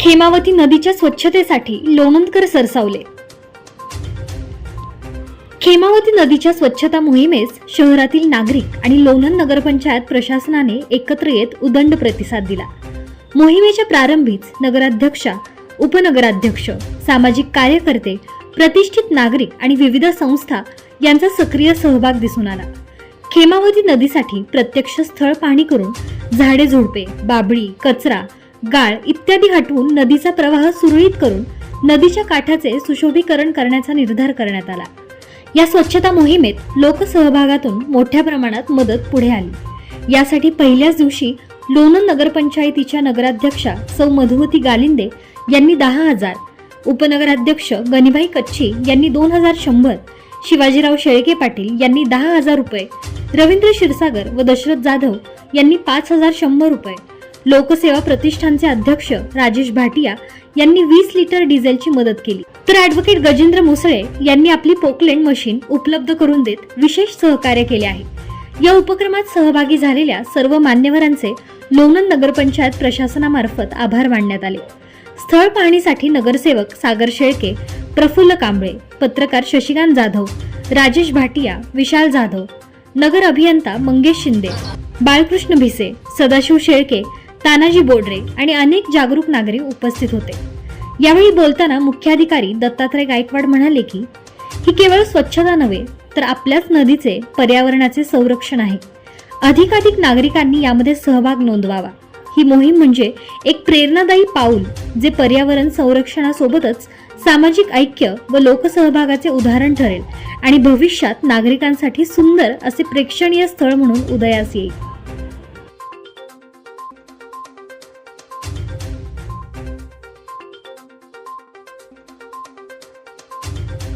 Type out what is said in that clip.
खेमावती नदीच्या स्वच्छतेसाठी लोणंदकर सरसावले. खेमावती नदीच्या स्वच्छता मोहिमेस शहरातील नागरिक आणि लोणंद नगरपंचायत प्रशासनाने एकत्र येत उदंड प्रतिसाद दिला. मोहिमेच्या प्रारंभीच नगराध्यक्षा उपनगराध्यक्ष सामाजिक कार्यकर्ते प्रतिष्ठित नागरिक आणि विविध संस्था यांचा सक्रिय सहभाग दिसून आला. खेमावती नदीसाठी प्रत्यक्ष स्थळ पाहणी करून झाडे झुडपे बाबळी कचरा गाळ इत्यादी हटवून नदीचा प्रवाह सुरळीत करून नदीच्या काठाचे सुशोभीकरण करण्याचा निर्धार करण्यात आला. या स्वच्छता मोहिमेत लोकसहभागातून मोठ्या प्रमाणात मदत पुढे आली. यासाठी पहिल्याच दिवशी लोणंद नगरपंचायतीच्या नगराध्यक्षा सौ मधुमती गालिंदे यांनी दहा हजार उपनगराध्यक्ष गणिबाई कच्छी यांनी दोन हजार शंभर शिवाजीराव शेळके पाटील यांनी दहा हजार रुपये रवींद्र क्षीरसागर व दशरथ जाधव यांनी पाच हजार शंभर रुपये लोकसेवा प्रतिष्ठानचे अध्यक्ष राजेश भाटिया यांनी वीस लिटर डिझेलची मदत केली. तर ऍडव्होकेट गजेंद्र मुसळे यांनी आपली पोकलेंड मशीन उपलब्ध करून देत विशेष सहकार्य केले आहे. या उपक्रमात सहभागी झालेल्या सर्व मान्यवरांचे लोणंद नगरपंचायत प्रशासनामार्फत आभार मानण्यात आले. स्थळ पाहणीसाठी नगरसेवक सागर शेळके प्रफुल्ल कांबळे पत्रकार शशिकांत जाधव राजेश भाटिया विशाल जाधव नगर अभियंता मंगेश शिंदे बाळकृष्ण भिसे सदाशिव शेळके तानाजी बोडरे आणि अनेक जागरूक नागरिक उपस्थित होते. यावेळी बोलताना मुख्याधिकारी दत्तात्रय गायकवाड म्हणाले की ही केवळ स्वच्छता नव्हे तर आपल्याच नदीचे पर्यावरणाचे संरक्षण आहे. अधिकाधिक नागरिकांनी यामध्ये सहभाग नोंदवावा. ही मोहीम म्हणजे एक प्रेरणादायी पाऊल जे पर्यावरण संरक्षणासोबतच सामाजिक ऐक्य व लोकसहभागाचे उदाहरण ठरेल आणि भविष्यात नागरिकांसाठी सुंदर असे प्रेक्षणीय स्थळ म्हणून उदयास येईल.